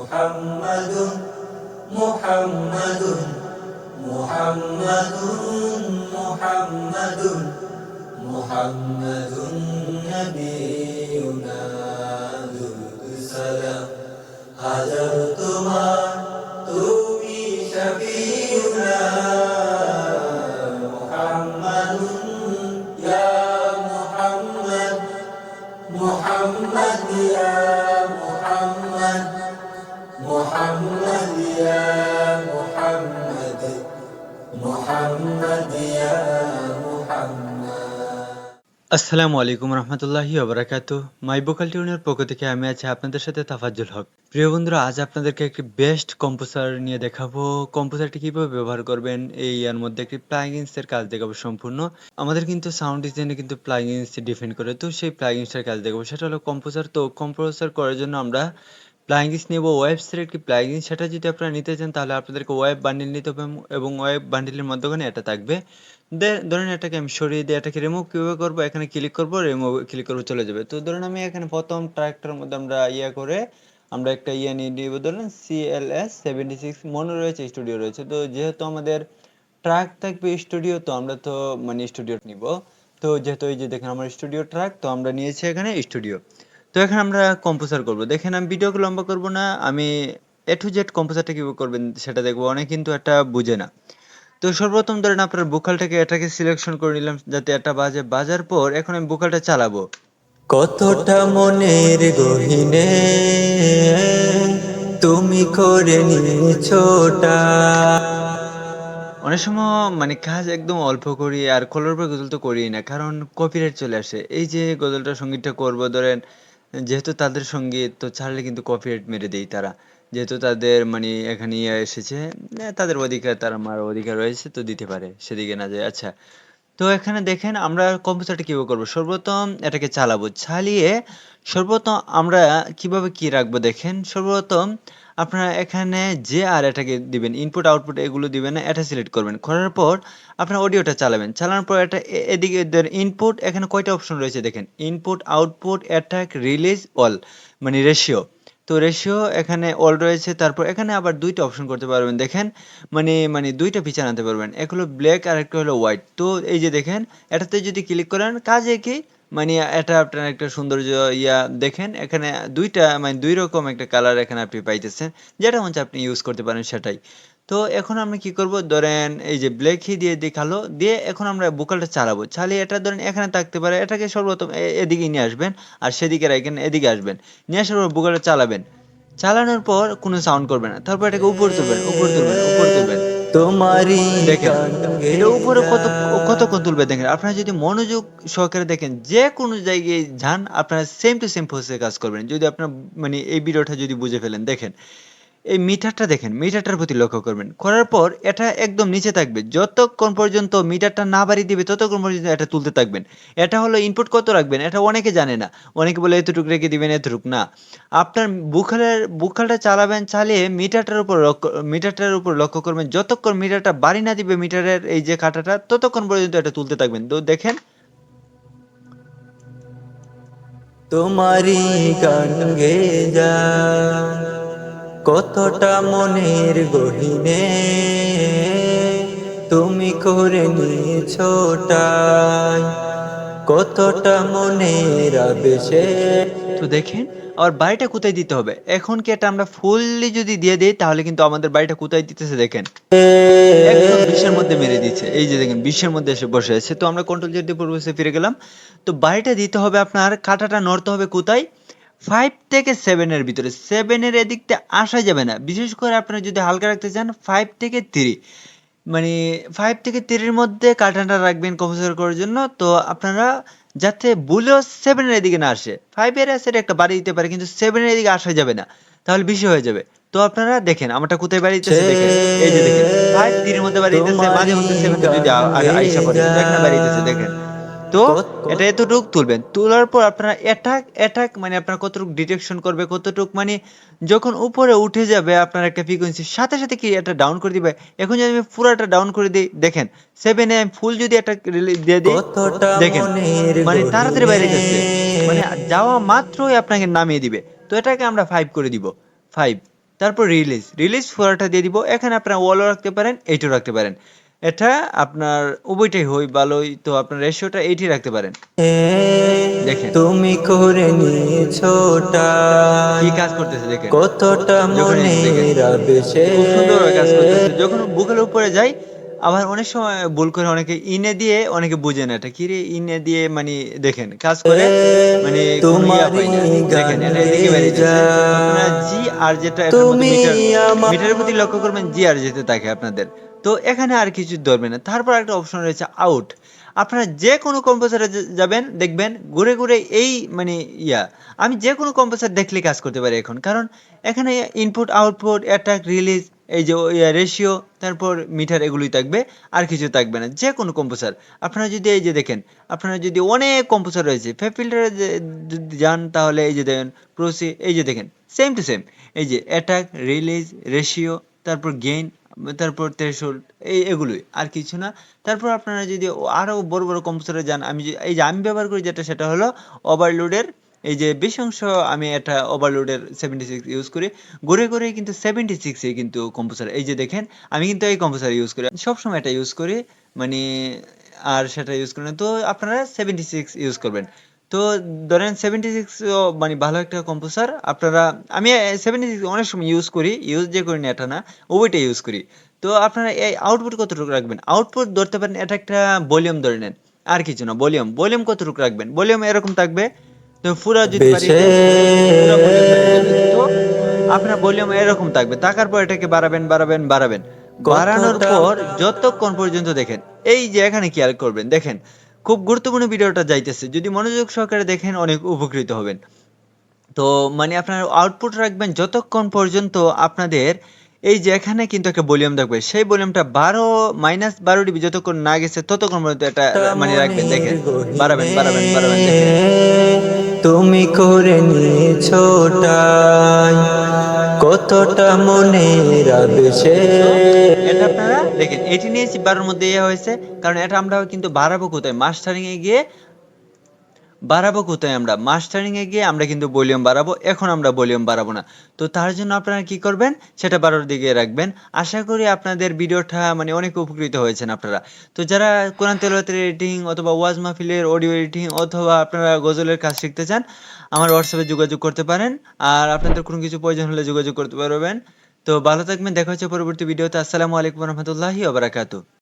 মুহাম্মাদুন মুহাম্মাদুন মুহাম্মাদুন মুহাম্মাদুন মুহাম্মাদুন নবিয়ুনা দুসালাম হাজার তো আসসালামু আলাইকুম রহমতুল্লাহি ওবরাকাতু মাই বোকাল টিউনের পক্ষ থেকে আমি আছি আপনাদের সাথে তাফাজ্জুল হক। প্রিয় বন্ধুরা, আজ আপনাদেরকে একটি বেস্ট কম্পোসার নিয়ে দেখাবো। কম্পোজারটি কীভাবে ব্যবহার করবেন, এই ইয়ার মধ্যে একটি প্লাগইনস এর কাজ দেখাবো সম্পূর্ণ। আমাদের কিন্তু সাউন্ড ডিজাইনে কিন্তু প্লাগইনস ডিফেন্ড করে, তো সেই প্লাগইনস এর কাজ দেখাবো। সেটা হলো কম্পোজার তো কম্পোজার করার জন্য আমরা প্লাগইনস নেব ওয়েবসের একটি প্লাগইন সেটা যদি আপনারা নিতে চান, তাহলে আপনাদেরকে ওয়েব বান্ডিল নিতে হবে এবং ওয়েব বান্ডিলের মধ্যখানে এটা থাকবে। দে- ধরেন এটাকে আমি সরিয়ে দিয়ে এটাকে রিমুভ কীভাবে করব? এখানে ক্লিক করব রিমুভ ক্লিক করব, চলে যাবে। তো ধরুন আমি এখানে প্রথম ট্র্যাকটার মধ্যে আমরা ইয়ে করে আমরা একটা ইয়ে নিয়ে নিব। ধরুন সিএলএস সেভেন্টি সিক্স মনে রয়েছে স্টুডিও রয়েছে। তো যেহেতু আমাদের ট্র্যাক থাকবে স্টুডিও তো আমরা তো মানে স্টুডিও নিব। তো যেহেতু এই যে দেখেন আমার স্টুডিও ট্র্যাক তো আমরা নিয়েছি এখানে স্টুডিও তো এখানে আমরা কম্পোজার করব। দেখেন আমি ভিডিওকে লম্বা করব না আমি এ টু জেড কম্পোজারটা কীভাবে করবেন সেটা দেখব। অনেক কিন্তু এটা বুঝে না। তো সর্বপ্রথম ধরেন আপনার বুকালটাকে এটাকে সিলেকশন করে নিলাম যাতে এটা বাজে। বাজার পর এখন আমি বুকালটা চালাবো। কতটা মনের গহিনে তুমি করে নিছোটা অনেক সময় মানে কাজ একদম অল্প করি আর কলর পর গজল তো করি না কারণ কপিরাইট চলে আসে। এই যে গজলটা সঙ্গীতটা করব ধরেন যেহেতু তাদের সংগীত তো ছাড়লে কিন্তু কপিরাইট মেরে দেয় তারা। যেহেতু তাদের মানে এখানে এসেছে তাদের অধিকার, তার আমার অধিকার রয়েছে, তো দিতে পারে, সেদিকে না যায়। আচ্ছা তো এখানে দেখেন আমরা কম্পিউটারটা কীভাবে করব? সর্বপ্রথম এটাকে চালাবো। চালিয়ে সর্বপ্রথম আমরা কীভাবে কি রাখব দেখেন? সর্বপ্রথম আপনারা এখানে যে আর এটাকে দিবেন ইনপুট আউটপুট এগুলো দিবেন না, এটা সিলেক্ট করবেন। করার পর আপনার অডিওটা চালাবেন। চালানোর পর এটা এদিকে ইনপুট এখানে কয়টা অপশন রয়েছে দেখেন। Input output attack release all মানে রেশিও তো রেশিও এখানে অল রয়েছে, তারপর এখানে আবার দুইটা অপশন করতে পারবেন। দেখেন মানে মানে দুইটা ফিচার আনতে পারবেন। এক হলো ব্ল্যাক আর একটা হলো হোয়াইট তো এই যে দেখেন, এটাতে যদি ক্লিক করেন, কাজে কি? মানে এটা আপনার একটা সৌন্দর্য ইয়া দেখেন, এখানে দুইটা মানে দুই রকম একটা কালার এখানে আপনি পাইতেছেন, যেটা হচ্ছে আপনি ইউজ করতে পারেন সেটাই। তো এখন আমরা কি করব? ধরেন এই যে ব্ল্যাক হি দিয়ে দেখাল, দিয়ে এখন আমরা বুকালটা চালাবো। চালিয়ে এটা ধরেন এখানে থাকতে পারে, এটাকে সর্বপ্রথম এদিকে নিয়ে আসবেন, আর সেদিকে রাখেন এদিকে আসবেন। নিয়ে আসার পর বুকালটা চালাবেন। চালানোর পর কোনো সাউন্ড করবে না। তারপর এটাকে উপর তুলবেন উপর তুলবেন উপর তুলবেন। তোমারই দেখেন এটা উপরে কত কতক্ষণ তুলবে দেখেন আপনারা যদি মনোযোগ সহকারে দেখেন যে কোনো জায়গায় যান আপনারা সেম টু সেম প্রসেসে কাজ করবেন। যদি আপনার মানে এই ভিডিওটা যদি বুঝে ফেলেন দেখেন এই মিটারটা দেখেন, মিটারটার প্রতি লক্ষ্য করবেন। করার পর এটা একদম নিচে থাকবে। যতক্ষণ পর্যন্ত মিটারটা না বাড়িয়ে দিবে, ততক্ষণ পর্যন্ত এটা তুলতে থাকবেন। এটা হলো ইনপুট কত রাখবেন, এটা অনেকে জানে না। অনেকে বলে, এতটুকু রেখে দিবেন, এতটুকু না। আপনার বুখালের বুখালটা চালাবেন, চালিয়ে মিটারটার উপর মিটারটার উপর লক্ষ্য করবেন। যতক্ষণ মিটারটা বাড়ি না দিবে মিটারের এই যে কাঁটাটা ততক্ষণ পর্যন্ত এটা তুলতে থাকবেন। তো দেখেন। তোমারই গান গেয়ে যা। কতটা মনের গহিনে তুমি করে নিছোটাই কতটা মনের আবেশে। তো দেখেন, আর বাড়িটা কোথায় দিতে হবে? এখন কি এটা আমরা ফুললি যদি দিয়ে দিই, তাহলে কিন্তু আমাদের বাড়িটা কোথায় দিতেছে দেখেন? একদম বিশের মধ্যে মেরে দিচ্ছে এই যে দেখেন বিশের মধ্যে এসে বসে আছে। তো আমরা কন্ট্রোল জেড দিয়ে পূর্বশে ফিরে গেলাম। তো বাড়িটা দিতে হবে আপনার, কাঁটাটা নড়তে হবে কোথায়? ফাইভ থেকে সেভেনের ভিতরে সেভেনের এদিকটা আসা যাবে না। বিশেষ করে আপনারা যদি হালকা রাখতে চান ফাইভ থেকে থ্রি মানে ফাইভ থেকে থ্রির মধ্যে কাটানটা রাখবেন কম্পোজার করার জন্য। তো আপনারা যাতে ভুলেও সেভেনের এদিকে না আসে। ফাইভের অ্যাসেট একটা বাড়ি দিতে পারে, কিন্তু সেভেনের এদিকে আসা যাবে না। তাহলে বেশি হয়ে যাবে। তো আপনারা দেখেন, আমারটা কোথায় বাড়ি দিতেছে দেখেন। এই যে দেখেন ফাইভ থ্রির মধ্যে বাড়ি দিতেছে, মাঝে মধ্যে সেভেন যদি আইসা পড়ে। এখানে বাড়ি দিতেছে, দেখেন। তো এটা এতটুক তুলবেন। তোলার পর আপনারা অ্যাটাক অ্যাটাক মানে আপনার কতটুকু ডিটেকশন করবে কতটুক মানে যখন উপরে উঠে যাবে আপনার একটা ফ্রিকোয়েন্সি সাথে সাথে কি এটা ডাউন করে দিবে? এখন যদি আমি পুরোটা ডাউন করে দিই দেখেন সেভেনে আমি ফুল যদি একটা দিয়ে দিই দেখেন মানে তাড়াতাড়ি বাইরে যাচ্ছে। মানে যাওয়া মাত্রই আপনাকে নামিয়ে দিবে। তো এটাকে আমরা ফাইভ করে দিব। ফাইভ তারপর রিলিজ রিলিজ ফোরাটা দিয়ে দিব। এখানে আপনারা ওয়ালও রাখতে পারেন এইটাও রাখতে পারেন। এটা আপনার উভয়টাই হই ভালোই তো আপনার রেশিওটা এইটি রাখতে পারেন। দেখেন। তুমি করে নিয়েছো টাই। কি কাজ করতেছে দেখেন। কতটা। মনের আবেশে। খুব সুন্দরভাবে কাজ করতেছে। যখন বুকের উপরে যাই আবার অনেক সময় ভুল করে অনেকে ইনে দিয়ে অনেকে বুঝে না। এটা কি রে ইনে দিয়ে? মানে দেখেন কাজ করে মানে। দেখেন জি আর যেটা মিটারের প্রতি লক্ষ্য করবেন জি আর যেতে থাকে আপনাদের। তো এখানে আর কিছু ধরবে না। তারপর একটা অপশন রয়েছে আউট আপনারা যে কোনো কম্পোজারে যাবেন, দেখবেন, ঘুরে ঘুরে এই মানে ইয়া। আমি যে কোনো কম্পোজার দেখলে কাজ করতে পারি এখন। কারণ এখানে ইনপুট আউটপুট অ্যাটাক রিলিজ এই যে রেশিও তারপর মিটার এগুলোই থাকবে, আর কিছু থাকবে না। যে কোনো কম্পোজার আপনারা যদি এই যে দেখেন, আপনারা যদি অনেক কম্পোজার রয়েছে ফেপ ফিল্টারে যদি যান, তাহলে এই যে দেখেন প্রোসি এই যে দেখেন সেম টু সেম এই যে অ্যাটাক রিলিজ রেশিও তারপর গেইন তারপর থ্রেশহোল্ড এই এগুলোই, আর কিছু না। তারপর আপনারা যদি আরও বড় বড় কম্পিউটারে যান, আমি এই যে আমি ব্যবহার করি যেটা, সেটা হলো ওভারলোডের এই যে বেশি অংশ আমি এটা ওভারলোডের সেভেন্টি সিক্স ইউজ করি। ঘুরে ঘুরে কিন্তু সেভেন্টি সিক্সে কিন্তু কম্পিউটার এই যে দেখেন, আমি কিন্তু এই কম্পিউটার ইউজ করি। সবসময় এটা ইউজ করি মানে আর সেটা ইউজ করি না। তো আপনারা সেভেন্টি সিক্স ইউজ করবেন। তো ধরেন সেভেন্টি সিক্স মানে ভালো একটা কম্পোসার আপনারা আমি সেভেন্টি সিক্স অনেক সময় ইউজ করি ইউজ যে করি না এটা না ওইটা ইউজ করি। তো আপনারা এই আউটপুট কতটুকু রাখবেন? আউটপুট ধরতে পারেন এটা একটা ভলিউম ধরে নেন আর কিছু না ভলিউম ভলিউম কতটুকু রাখবেন? ভলিউম এরকম থাকবে তো পুরো যদি পারি আপনার ভলিউম এরকম থাকবে। থাকার পর এটাকে বাড়াবেন বাড়াবেন বাড়াবেন। বাড়ানোর পর যতক্ষণ পর্যন্ত দেখেন এই যে এখানে খেয়াল করবেন দেখেন খুব গুরুত্বপূর্ণ ভিডিওটা যাইতেছে। যদি মনোযোগ সহকারে দেখেন অনেক উপকৃত হবেন। তো মানে আপনার আউটপুট রাখবেন যতক্ষণ পর্যন্ত আপনাদের এই যে এখানে কিন্তু একটা ভলিউম থাকবে সেই ভলিউমটা বারো মাইনাস বারো ডিবি যতক্ষণ না গেছে ততক্ষণ পর্যন্ত এটা মানে রাখবেন দেখেন। বাড়াবেন বাড়াবেন বাড়াবেন দেখেন। তুমি করে নিয়েছো। কতটা মনে রাখছে এটা আপনারা দেখেন, এটি নিয়ে বারোর মধ্যে ইয়ে হয়েছে, কারণ এটা আমরা কিন্তু বাড়াবো কোথায়? মাস্টারিং এ গিয়ে বাড়াবো কোথায় আমরা? মাস্টারিং এ গিয়ে আমরা কিন্তু ভলিউম বাড়াবো। এখন আমরা ভলিউম বাড়াবো না। তো তার জন্য আপনারা কি করবেন? সেটা বারোর দিকে রাখবেন। আশা করি আপনাদের ভিডিওটা মানে অনেক উপকৃত হয়েছেন আপনারা। তো যারা কোরআন তেলাওয়াতের এডিটিং অথবা ওয়াজ মাহফিলের অডিও এডিটিং অথবা আপনারা গজলের কাজ শিখতে চান, আমার হোয়াটসঅ্যাপে যোগাযোগ করতে পারেন। আর আপনাদের কোনো কিছু প্রয়োজন হলে যোগাযোগ করতে পারবেন। তো ভালো থাকবেন। দেখা হচ্ছে পরবর্তী ভিডিওতে। আসসালামু আলাইকুম রহমতুল্লাহি ওবারাকাতু